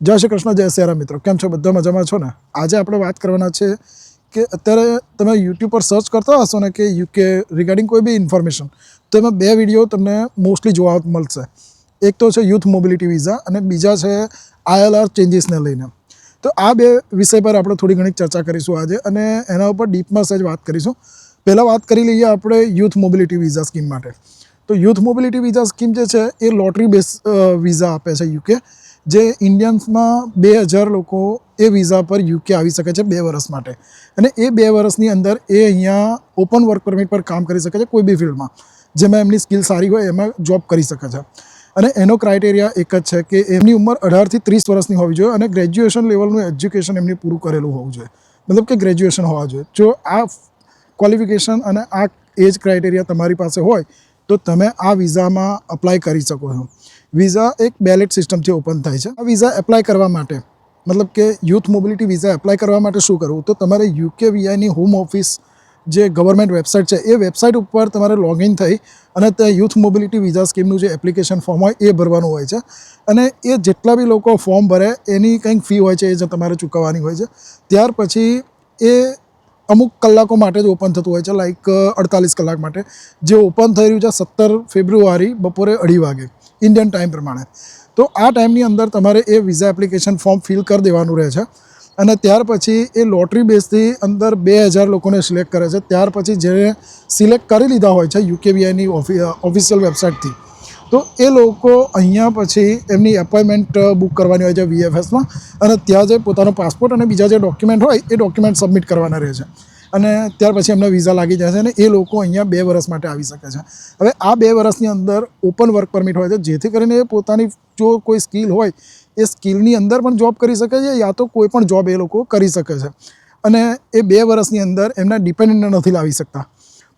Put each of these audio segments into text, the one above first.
જય શ્રી કૃષ્ણ, જય સિયારામ મિત્રો. કેમ છો? બધા મજામાં છો ને? આજે આપણે વાત કરવાના છે કે અત્યારે તમે યુટ્યુબ પર સર્ચ કરતા હશો ને કે યુકે રિગાર્ડિંગ કોઈ બી ઇન્ફોર્મેશન તો એમાં બે વીડિયો તમને મોસ્ટલી જોવા મળશે. એક તો છે યુથ મોબિલિટી વિઝા અને બીજા છે આઈએલઆર ચેન્જીસને લઈને. તો આ બે વિષય પર આપણે થોડી ઘણી ચર્ચા કરીશું આજે અને એના ઉપર ડીપમાં સહેજ વાત કરીશું. પહેલાં વાત કરી લઈએ આપણે યુથ મોબિલિટી વિઝા સ્કીમ માટે. તો યુથ મોબિલિટી વિઝા સ્કીમ જે છે એ લોટરી બેઝ વિઝા આપે છે યુકે. જે ઇન્ડિયન્સમાં બે હજાર લોકો એ વિઝા પર યુકે આવી શકે છે બે વર્ષ માટે. અને એ બે વર્ષની અંદર એ અહીંયા ઓપન વર્ક પરમિટ પર કામ કરી શકે છે કોઈ બી ફિલ્ડમાં, જેમાં એમની સ્કિલ સારી હોય એમાં જોબ કરી શકે છે. અને એનો ક્રાઇટેરિયા એક જ છે કે એમની ઉંમર અઢારથી ત્રીસ વર્ષની હોવી જોઈએ અને ગ્રેજ્યુએશન લેવલનું એજ્યુકેશન એમની પૂરું કરેલું હોવું જોઈએ. મતલબ કે ગ્રેજ્યુએશન હોવા જોઈએ. જો આ ક્વોલિફિકેશન અને આ એજ ક્રાઇટેરિયા તમારી પાસે હોય, તો તમે આ વિઝામાં અપ્લાય કરી શકો છો. વિઝા એક બેલેટ સિસ્ટમથી ઓપન થાય છે. આ વિઝા એપ્લાય કરવા માટે, મતલબ કે યુથ મોબિલિટી વિઝા એપ્લાય કરવા માટે શું કરવું? તો તમારે યુકે વીઆઈની હોમ ઓફિસ જે ગવર્મેન્ટ વેબસાઇટ છે, એ વેબસાઇટ ઉપર તમારે લોગિન થઈ અને ત્યાં યુથ મોબિલિટી વિઝા સ્કીમનું જે એપ્લિકેશન ફોર્મ હોય, એ ભરવાનું હોય છે. અને એ જેટલા બી લોકો ફોર્મ ભરે, એની કંઈક ફી હોય છે, એ જે તમારે ચૂકવવાની હોય છે. ત્યાર પછી એ અમુક કલાકો માટે જ ઓપન થતું હોય છે લાઈક અડતાલીસ કલાક માટે. જે ઓપન થઈ રહ્યું છે, સત્તર ફેબ્રુઆરી બપોરે અઢી વાગે. ઇન્ડિયન ટાઈમ પ્રમાણે. તો આ ટાઈમની અંદર તમારે એ વિઝા એપ્લિકેશન ફોર્મ ફિલ કરી દેવાનું રહે છે. અને ત્યાર પછી એ લોટરી બેઝથી અંદર બે હજાર લોકોને સિલેક્ટ કરે છે. ત્યાર પછી જેને સિલેક્ટ કરી લીધા હોય છે યુકેવીઆઈની ઓફિશિયલ વેબસાઇટથી. તો એ લોકો અહીંયા પછી એમની એપોઇન્ટમેન્ટ બુક કરવાની હોય છે વીએફએસમાં અને ત્યાં જે પોતાનો પાસપોર્ટ અને બીજા જે ડોક્યુમેન્ટ હોય એ ડોક્યુમેન્ટ સબમિટ કરવાના રહે છે. અને ત્યાર પછી એમને વિઝા લાગી જાય છે અને એ લોકો અહીંયા બે વર્ષ માટે આવી શકે છે. હવે આ બે વર્ષની અંદર ઓપન વર્ક પરમિટ હોય છે, જેથી કરીને એ પોતાની જો કોઈ સ્કિલ હોય, એ સ્કિલની અંદર પણ જોબ કરી શકે છે યા તો કોઈ પણ જોબ એ લોકો કરી શકે છે. અને એ બે વર્ષની અંદર એમના ડિપેન્ડન્ટ નથી લાવી શકતા.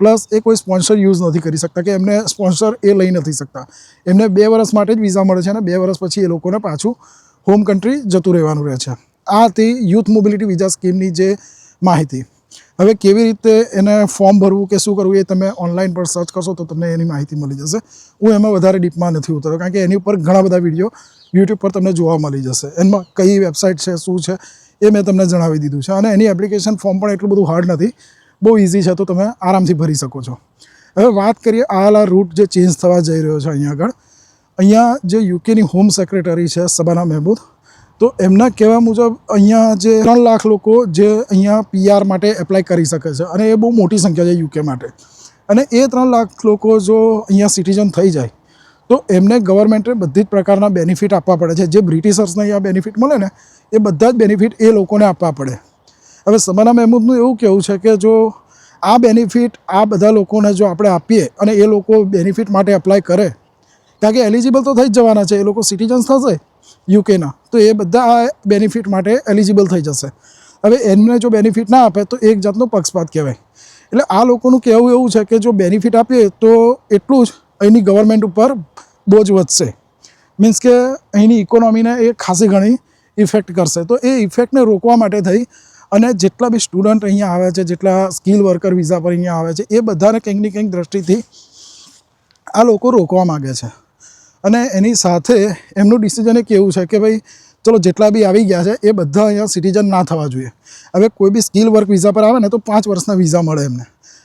પ્લસ એ કોઈ સ્પોન્સર યુઝ નથી કરી શકતા કે એમને સ્પોન્સર એ લઈ નથી શકતા. એમને બે વર્ષ માટે જ વિઝા મળે છે અને બે વર્ષ પછી એ લોકોને પાછું હોમ કન્ટ્રી જતું રહેવાનું રહે છે. આ હતી યુથ મોબિલિટી વિઝા સ્કીમની જે માહિતી. હવે કેવી રીતે એને ફોર્મ ભરવું કે શું કરવું એ તમે ઓનલાઈન પર સર્ચ કરશો તો તમને એની માહિતી મળી જશે. હું એમાં વધારે ડીપમાં નથી ઉતરતો કારણ કે એની ઉપર ઘણા બધા વીડિયો યુટ્યુબ પર તમને જોવા મળી જશે. એમાં કઈ વેબસાઇટ છે, શું છે એ મેં તમને જણાવી દીધું છે અને એની એપ્લિકેશન ફોર્મ પણ એટલું બધું હાર્ડ નથી. બહુ ઇઝી છે તો તમે આરામથી ભરી શકો છો. હવે વાત કરીએ આ રૂટ જે ચેન્જ થવા જઈ રહ્યો છે અહીંયા આગળ. અહીંયા જે યુકેની હોમ સેક્રેટરી છે, સબાના મહેબૂદ તો એમના કહેવા મુજબ અહીંયા જે ત્રણ લાખ લોકો જે અહીંયા પીઆર માટે એપ્લાય કરી શકે છે અને એ બહુ મોટી સંખ્યા છે યુકે માટે. અને એ ત્રણ લાખ લોકો જો અહીંયા સિટીઝન થઈ જાય, તો એમને ગવર્મેન્ટે બધી જ પ્રકારના બેનિફિટ આપવા પડે છે. જે બ્રિટિશર્સને અહીંયા બેનિફિટ મળે ને, એ બધા જ બેનિફિટ એ લોકોને આપવા પડે. હવે સમાના મહેમૂદનું એવું કહેવું છે કે જો આ બેનિફિટ આ બધા લોકોને જો આપણે આપીએ અને એ લોકો બેનિફિટ માટે એપ્લાય કરે, કારણ કે એલિજિબલ તો થઈ જ જવાના છે, એ લોકો સિટીઝન્સ થશે યુકેના. તો એ બધા આ બેનિફિટ માટે એલિજિબલ થઈ જશે. હવે એમને જો બેનિફિટ ના આપે તો એક જાતનો પક્ષપાત કહેવાય. એટલે આ લોકોનું કહેવું એવું છે કે જો બેનિફિટ આપીએ તો એટલું જ અહીંની ગવર્મેન્ટ ઉપર બોજ વધશે. મીન્સ કે અહીંની ઇકોનોમીને એ ખાસી ઘણી ઇફેક્ટ કરશે. તો એ ઇફેક્ટને રોકવા માટે થઈ અને જેટલા બી સ્ટુડન્ટ અહીંયા આવે છે, જેટલા સ્કિલ વર્કર વિઝા પર અહીંયા આવે છે, એ બધાને કંઈક ને કંઈક દ્રષ્ટિથી આ લોકો રોકવા માગે છે. અને એની સાથે એમનું ડિસિઝન એક એવું છે કે ભાઈ, ચલો જેટલા બી આવી ગયા છે, એ બધા અહીંયા સિટીઝન ના થવા જોઈએ. હવે કોઈ બી સ્કિલ વર્ક વિઝા પર આવે ને, તો પાંચ વર્ષના વિઝા મળે એમને.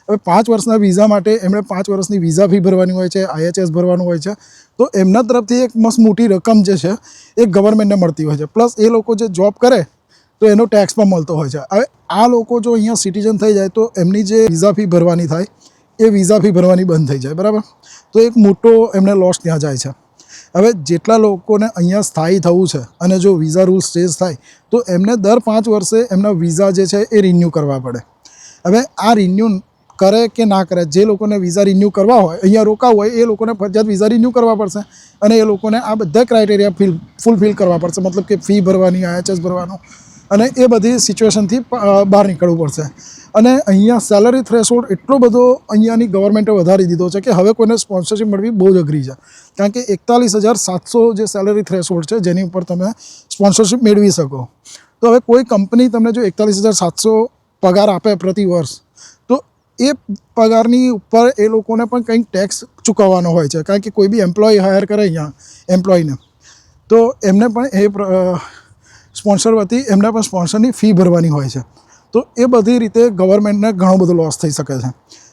હવે પાંચ વર્ષના વિઝા માટે એમણે પાંચ વર્ષની વિઝા ફી ભરવાની હોય છે આઈએચએસ ભરવાનું હોય છે, તો એમના તરફથી એક મસ્ત મોટી રકમ જે છે, એ ગવર્મેન્ટને મળતી હોય છે. પ્લસ એ લોકો જે જોબ કરે, તો એનો ટેક્સ પણ મળતો હોય છે. હવે આ લોકો જો અહીંયા સિટીઝન થઈ જાય, તો એમની જે વિઝા ફી ભરવાની થાય, એ વિઝા ફી ભરવાની બંધ થઈ જાય, બરાબર? તો એક મોટો એમને લોસ ત્યાં જાય છે. હવે જેટલા લોકોને અહીંયા સ્થાયી થવું છે અને જો વિઝા રૂલ્સ ચેન્જ થાય, તો એમને દર પાંચ વર્ષે એમના વિઝા જે છે એ રિન્યૂ કરવા પડે. હવે આ રિન્યૂ કરે કે ના કરે, જે લોકોને વિઝા રિન્યૂ કરવા હોય, અહીંયા રોકાવું હોય, એ લોકોને ફરજિયાત વિઝા રિન્યૂ કરવા પડશે અને એ લોકોને આ બધા ક્રાઇટેરિયા ફિલ ફૂલફિલ કરવા પડશે. મતલબ કે ફી ભરવાની આઈએચએસ ભરવાનું અને એ બધી સિચ્યુએશનથી બહાર નીકળવું પડશે. અને અહીંયા સેલરી થ્રેશોલ્ડ એટલો બધો અહીંયાની ગવર્મેન્ટે વધારી દીધો છે કે હવે કોઈને સ્પોન્સરશિપ મળવી બહુ જ અઘરી છે. કારણ કે એકતાલીસ હજાર સાતસો જે સેલરી થ્રેશોલ્ડ છે, જેની ઉપર તમે સ્પોન્સરશિપ મેળવી શકો. તો હવે કોઈ કંપની તમને જો એકતાલીસ હજાર સાતસો પગાર આપે પ્રતિ વર્ષ, તો એ પગારની ઉપર એ લોકોને પણ કંઈક ટેક્સ ચૂકવવાનો હોય છે. કારણ કે કોઈ બી એમ્પ્લોય હાયર કરે અહીંયા એમ્પ્લોયને તો એમને પણ એ સ્પોન્સર વતી એમના પણ સ્પોન્સરની ફી ભરવાની હોય છે. તો એ બધી રીતે ગવર્મેન્ટને ઘણો બધો લોસ થઈ શકે છે.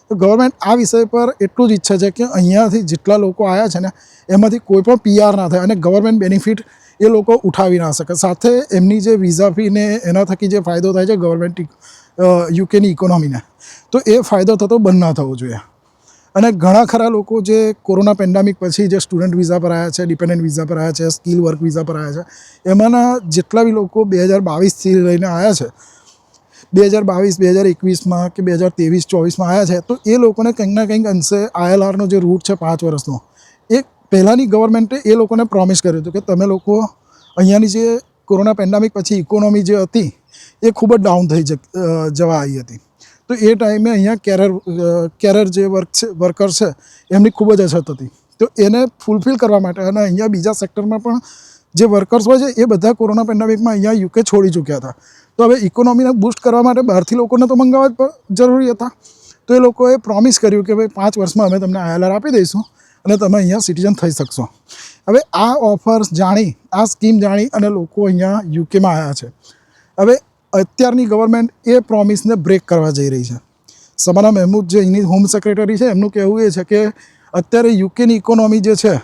તો ગવર્મેન્ટ આ વિષય પર એટલું જ ઈચ્છે છે કે અહીંયાથી જેટલા લોકો આવ્યા છે ને, એમાંથી કોઈ પણ પીઆર ના થાય અને ગવર્મેન્ટ બેનિફિટ એ લોકો ઉઠાવી ના શકે. સાથે એમની જે વિઝા ફી ને એના થકી જે ફાયદો થાય છે ગવર્મેન્ટ યુકેની ઇકોનોમીને તો એ ફાયદો થતો બંધ ના થવો જોઈએ. અને ઘણા ખરા લોકો જે કોરોના પેન્ડામિક પછી જે સ્ટુડન્ટ વિઝા પર આવ્યા છે, ડિપેન્ડન્ટ વિઝા પર આવ્યા છે, સ્કિલ વર્ક વિઝા પર આવ્યા છે, એમાંના જેટલા બી લોકો બે હજાર બાવીસથી લઈને આવ્યા છે, બે હજાર બાવીસ, બે હજાર એકવીસમાં કે બે હજાર ત્રેવીસ, ચોવીસમાં આવ્યા છે, તો એ લોકોને કંઈક ના કંઈક અંશે આઈએલઆરનો જે રૂટ છે પાંચ વર્ષનો, એ પહેલાંની ગવર્મેન્ટે એ લોકોને પ્રોમિસ કર્યું હતું કે તમે લોકો અહીંયાની જે કોરોના પેન્ડામિક પછી ઇકોનોમી જે હતી, એ ખૂબ જ ડાઉન થઈ જવા આવી હતી. તો એ ટાઈમે અહીંયા કેરર કેરર જે વર્ક છે, વર્કર છે, એમની ખૂબ જ અછત હતી. તો એને ફૂલફિલ કરવા માટે અને અહીંયા બીજા સેક્ટરમાં પણ જે વર્કર્સ હોય છે, એ બધા કોરોના પેન્ડામિકમાં અહીંયા યુકે છોડી ચૂક્યા હતા. તો હવે ઇકોનોમીને બૂસ્ટ કરવા માટે બહારથી લોકોને તો મંગાવવા જ જરૂરી હતા. તો એ લોકોએ પ્રોમિસ કર્યું કે ભાઈ પાંચ વર્ષમાં અમે તમને આઈએલઆર આપી દઈશું અને તમે અહીંયા સિટીઝન થઈ શકશો. હવે આ ઓફર્સ જાણી, આ સ્કીમ જાણી અને લોકો અહીંયા યુકેમાં આવ્યા છે. હવે અત્યારની ગવર્મેન્ટ એ પ્રોમિસને બ્રેક કરવા જઈ રહી છે. સબાના મહેમૂદ જે અહીંની હોમ સેક્રેટરી છે, એમનું કહેવું એ છે કે અત્યારે યુકેની ઇકોનોમી જે છે,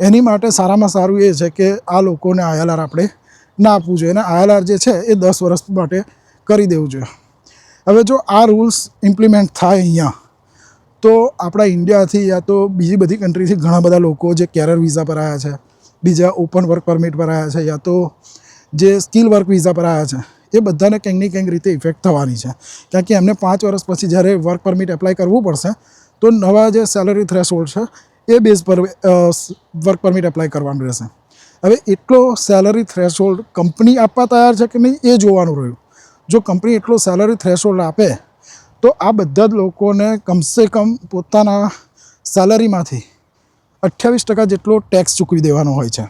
એની માટે સારામાં સારું એ છે કે આ લોકોને આઈએલઆર આપણે ના આપવું જોઈએ. અને આઈએલઆર જે છે, એ દસ વર્ષ માટે કરી દેવું જોઈએ. હવે જો આ રૂલ્સ ઇમ્પ્લિમેન્ટ થાય અહીંયા, તો આપણા ઇન્ડિયાથી યા તો બીજી બધી કન્ટ્રીથી ઘણા બધા લોકો જે કેરર વિઝા પર આવ્યા છે, બીજા ઓપન વર્ક પરમિટ પર આવ્યા છે, યા તો જે સ્કિલ વર્ક વિઝા પર આવ્યા છે એ બધાને કંઈક ને કંઈક રીતે ઇફેક્ટ થવાની છે. કારણ કે એમને પાંચ વર્ષ પછી જ્યારે વર્ક પરમિટ એપ્લાય કરવું પડશે, તો નવા જે સેલરી થ્રેશોલ્ડ છે, એ બેઝ પર વર્ક પરમિટ એપ્લાય કરવાનું રહેશે. હવે એટલો સેલરી થ્રેશોલ્ડ કંપની આપવા તૈયાર છે કે નહીં, એ જોવાનું રહ્યું. જો કંપની એટલો સેલરી થ્રેશોલ્ડ આપે, તો આ બધા જ લોકોને કમસે કમ પોતાના સેલરીમાંથી અઠ્યાવીસ ટકા જેટલો ટેક્સ ચૂકવી દેવાનો હોય છે.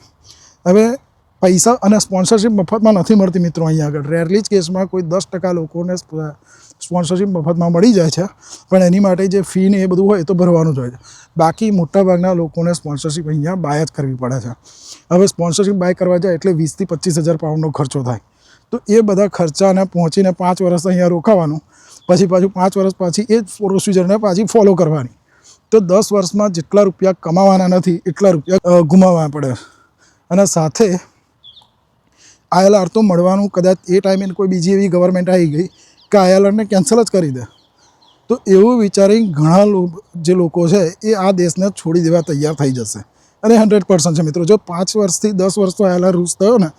હવે પૈસા અને સ્પોન્સરશિપ મફતમાં નથી મળતી મિત્રો અહીંયા આગળ. રેરલી જ કેસમાં કોઈ દસ ટકા લોકોને સ્પોન્સરશિપ મફતમાં મળી જાય છે. પણ એની માટે જે ફી ને એ બધું હોય તો ભરવાનું જ હોય છે. બાકી મોટાભાગના લોકોને સ્પોન્સરશિપ અહીંયા બાય જ કરવી પડે છે. હવે સ્પોન્સરશિપ બાય કરવા જાય એટલે વીસથી પચીસ હજાર પાઉન્ડનો ખર્ચો થાય. તો એ બધા ખર્ચાને પહોંચીને પાંચ વર્ષ અહીંયા રોકાવાનું. પછી પાછું પાંચ વર્ષ પછી એ જ પ્રોસિજરને પાછી ફોલો કરવાની. તો દસ વર્ષમાં જેટલા રૂપિયા કમાવાના નથી એટલા રૂપિયા ગુમાવવા પડે. અને સાથે આઈએલઆર તો મળવાનું કદાચ એ ટાઈમે કોઈ બીજી એવી ગવર્મેન્ટ આવી ગઈ કે આઈએલઆરને કેન્સલ જ કરી દે. તો એવું વિચારી ઘણા જે લોકો છે એ આ દેશને છોડી દેવા તૈયાર થઈ જશે. અને હંડ્રેડ પર્સન્ટ છે મિત્રો, જો પાંચ વર્ષથી દસ વર્ષનો આઈએલઆર રૂસ થયો ને,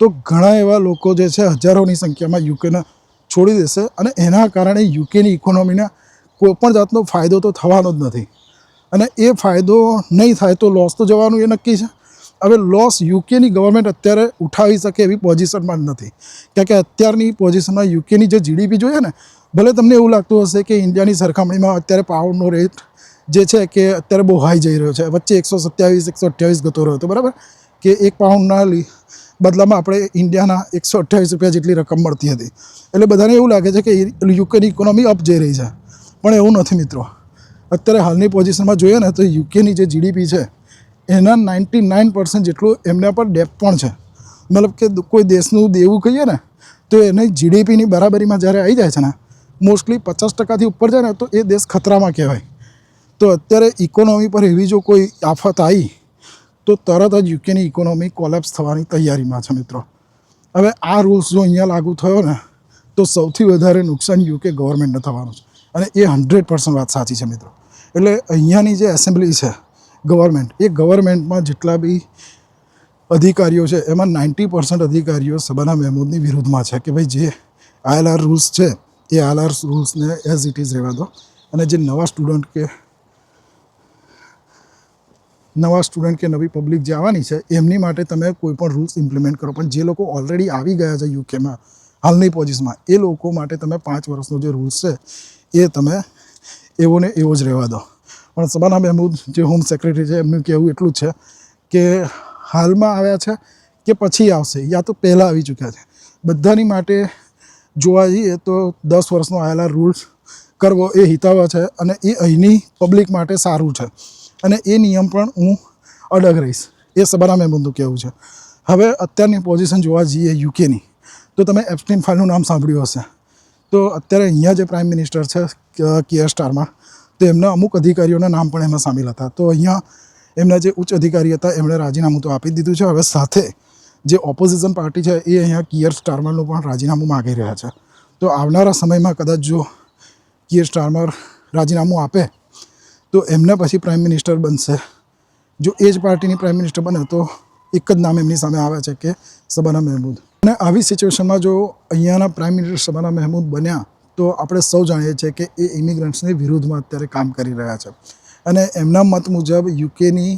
તો ઘણા એવા લોકો જે છે હજારોની સંખ્યામાં યુકેને છોડી દેશે અને એના કારણે યુકેની ઇકોનોમીને કોઈપણ જાતનો ફાયદો તો થવાનો જ નથી. અને એ ફાયદો નહીં થાય તો લોસ તો જવાનું એ નક્કી છે. હવે લોસ યુકેની ગવર્મેન્ટ અત્યારે ઉઠાવી શકે એવી પોઝિશનમાં જ નથી. કારણ કે અત્યારની પોઝિશનમાં યુકેની જે જીડીપી જોઈએ ને, ભલે તમને એવું લાગતું હશે કે ઇન્ડિયાની સરખામણીમાં અત્યારે પાઉન્ડનો રેટ જે છે કે અત્યારે બહુ હાઈ જઈ રહ્યો છે, વચ્ચે એકસો સત્યાવીસ, એકસો અઠ્યાવીસ ગતો રહ્યો હતો, બરાબર? કે એક પાઉન્ડના બદલામાં આપણે ઇન્ડિયાના એકસો અઠ્યાવીસ રૂપિયા જેટલી રકમ મળતી હતી. એટલે બધાને એવું લાગે છે કે યુકેની ઇકોનોમી અપ જઈ રહી છે. પણ એવું નથી મિત્રો. અત્યારે હાલની પોઝિશનમાં જોઈએ ને તો યુકેની જે જીડીપી છે એના નાઇન્ટી નાઇન પર્સન્ટ જેટલું એમના પર ડેપ પણ છે. મતલબ કે કોઈ દેશનું દેવું કહીએ ને, તો એને જીડીપીની બરાબરીમાં જ્યારે આવી જાય છે ને મોસ્ટલી પચાસ ટકાથી ઉપર જાય ને, તો એ દેશ ખતરામાં કહેવાય. તો અત્યારે ઇકોનોમી પર એવી જો કોઈ આફત આવી તો તરત જ યુકેની ઇકોનોમી કોલેપ્સ થવાની તૈયારીમાં છે મિત્રો. હવે આ રૂલ્સ જો અહીંયા લાગુ થયો ને, તો સૌથી વધારે નુકસાન યુકે ગવર્મેન્ટને થવાનું છે. અને એ હંડ્રેડ પર્સન્ટ વાત સાચી છે મિત્રો. એટલે અહીંયાની જે એસેમ્બલી છે ગવર્મેન્ટ. એ ગવર્મેન્ટમાં જેટલા બી અધિકારીઓ છે, એમાં નાઇન્ટી પર્સન્ટ અધિકારીઓ સબાના મહેમૂદની વિરુદ્ધમાં છે કે ભાઈ જે આઈએલઆર રૂલ્સ છે, એ આઈએલઆર રૂલ્સને એઝ ઇટ ઇઝ રહેવા દો. અને જે નવા સ્ટુડન્ટ કે નવા સ્ટુડન્ટ કે નવી પબ્લિક જે આવવાની છે, એમની માટે તમે કોઈ પણ રૂલ્સ ઇમ્પ્લિમેન્ટ કરો. પણ જે લોકો ઓલરેડી આવી ગયા છે યુકેમાં, હાલની પોઝિશનમાં, એ લોકો માટે તમે પાંચ વર્ષનો જે રૂલ્સ છે, એ તમે એવો ને એવો જ રહેવા દો. પણ સબાના મહેમૂદ જે હોમ સેક્રેટરી છે, એમનું કહેવું એટલું છે કે હાલમાં આવ્યા છે કે પછી આવશે, યા તો પહેલાં આવી ચૂક્યા છે. બધાની માટે જોવા જઈએ તો દસ વર્ષનો આવેલા રૂલ્સ કરવો એ હિતાવહ છે અને એ અહીંની પબ્લિક માટે સારું છે. અને એ નિયમ પણ હું અડગ રહીશ, એ સબાના મહેમૂદનું કહેવું છે. હવે અત્યારની પોઝિશન જોવા જઈએ યુકેની તો તમે એપ્સ્ટીન ફાઇલનું નામ સાંભળ્યું હશે. તો અત્યારે અહીંયા જે પ્રાઇમ મિનિસ્ટર છે કિયર સ્ટારમાં તો એમના અમુક અધિકારીઓના નામ પણ એમાં સામેલ હતા. તો અહીંયા એમના જે ઉચ્ચ અધિકારી હતા, એમણે રાજીનામું તો આપી દીધું છે. હવે સાથે જે ઓપોઝિશન પાર્ટી છે, એ અહીંયા કિયર સ્ટારમરનું પણ રાજીનામું માગી રહ્યા છે. તો આવનારા સમયમાં કદાચ જો કિયર સ્ટારમર રાજીનામું આપે, તો એમને પછી પ્રાઇમ મિનિસ્ટર બનશે. જો એ જ પાર્ટીની પ્રાઇમ મિનિસ્ટર બને, તો એક જ નામ એમની સામે આવે છે કે સબાના મહેમૂદ અને આવી સિચ્યુએશનમાં જો અહીંયાના પ્રાઇમ મિનિસ્ટર સબાના મહેમૂદ બન્યા તો આપણે સૌ જાણીએ છીએ કે એ ઇમિગ્રન્ટ્સની વિરુદ્ધમાં અત્યારે કામ કરી રહ્યા છે. અને એમના મત મુજબ યુકેની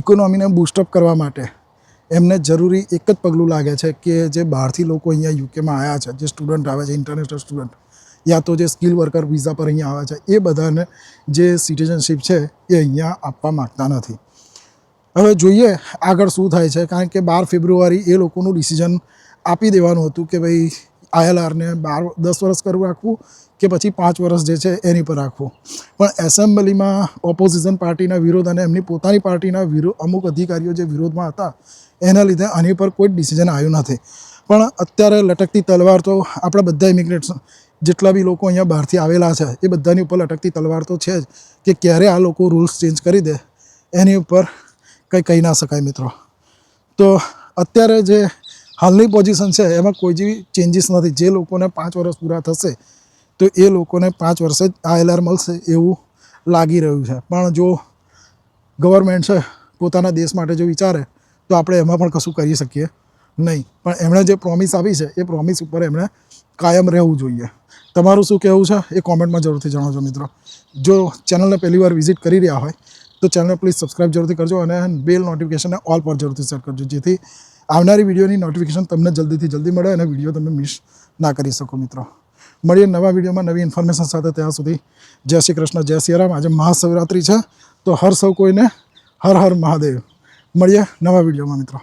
ઇકોનોમીને બૂસ્ટઅપ કરવા માટે એમને જરૂરી એક જ પગલું લાગે છે કે જે બહારથી લોકો અહીંયા યુકેમાં આવ્યા છે, જે સ્ટુડન્ટ આવે છે ઇન્ટરનેશનલ સ્ટુડન્ટ યા તો જે સ્કિલ વર્કર વિઝા પર અહીંયા આવે છે, એ બધાને જે સિટીઝનશીપ છે એ અહીંયા આપવા માગતા નથી. હવે જોઈએ આગળ શું થાય છે, કારણ કે બાર ફેબ્રુઆરી એ લોકોનું ડિસિઝન આપી દેવાનું હતું કે ભાઈ આઈએલઆરને બાર દસ વર્ષ કરવું રાખવું કે પછી પાંચ વર્ષ જે છે એની પર રાખવું. પણ એસેમ્બલીમાં ઓપોઝિશન પાર્ટીના વિરોધ અને એમની પોતાની પાર્ટીના વિરોધ અમુક અધિકારીઓ જે વિરોધમાં હતા, એના લીધે આની પર કોઈ ડિસિઝન આવ્યું નથી. પણ અત્યારે લટકતી તલવાર તો આપણા બધા ઇમિગ્રેટ્સ જેટલા બી લોકો અહીંયા બહારથી આવેલા છે, એ બધાની ઉપર લટકતી તલવાર તો છે જ કે ક્યારે આ લોકો રૂલ્સ ચેન્જ કરી દે, એની ઉપર કંઈ કહી ના શકાય મિત્રો. તો અત્યારે જે હાલની પોઝિશન છે, એમાં કોઈ જેવી ચેન્જીસ નથી. જે લોકોને પાંચ વર્ષ પૂરા થશે, તો એ લોકોને પાંચ વર્ષે જ આઈએલઆર મળશે એવું લાગી રહ્યું છે. પણ જો ગવર્મેન્ટ છે, પોતાના દેશ માટે જો વિચારે, તો આપણે એમાં પણ કશું કરી શકીએ નહીં. પણ એમણે જે પ્રોમિસ આપી છે, એ પ્રોમિસ ઉપર એમણે કાયમ રહેવું જોઈએ. તમારું શું કહેવું છે? એ કોમેન્ટમાં જરૂરથી જણાવજો મિત્રો. જો ચેનલને પહેલી વાર વિઝિટ કરી રહ્યા હોય, તો ચેનલને પ્લીઝ સબસ્ક્રાઇબ જરૂરથી કરજો અને બેલ નોટિફિકેશનને ઓલ પર જરૂરથી સેટ કરજો, જેથી આવનારી વિડીયોની નોટિફિકેશન તમને જલ્દીથી જલ્દી મળે અને વીડિયો તમે મિસ ના કરી શકો મિત્રો. મળીએ નવા વિડીયોમાં નવી ઇન્ફોર્મેશન સાથે ત્યાં સુધી. જય શ્રી કૃષ્ણ, જય શ્રી રામ. આજે મહાશિવરાત્રિ છે, તો હર સૌ કોઈને હર હર મહાદેવ. મળીએ નવા વિડીયોમાં મિત્રો.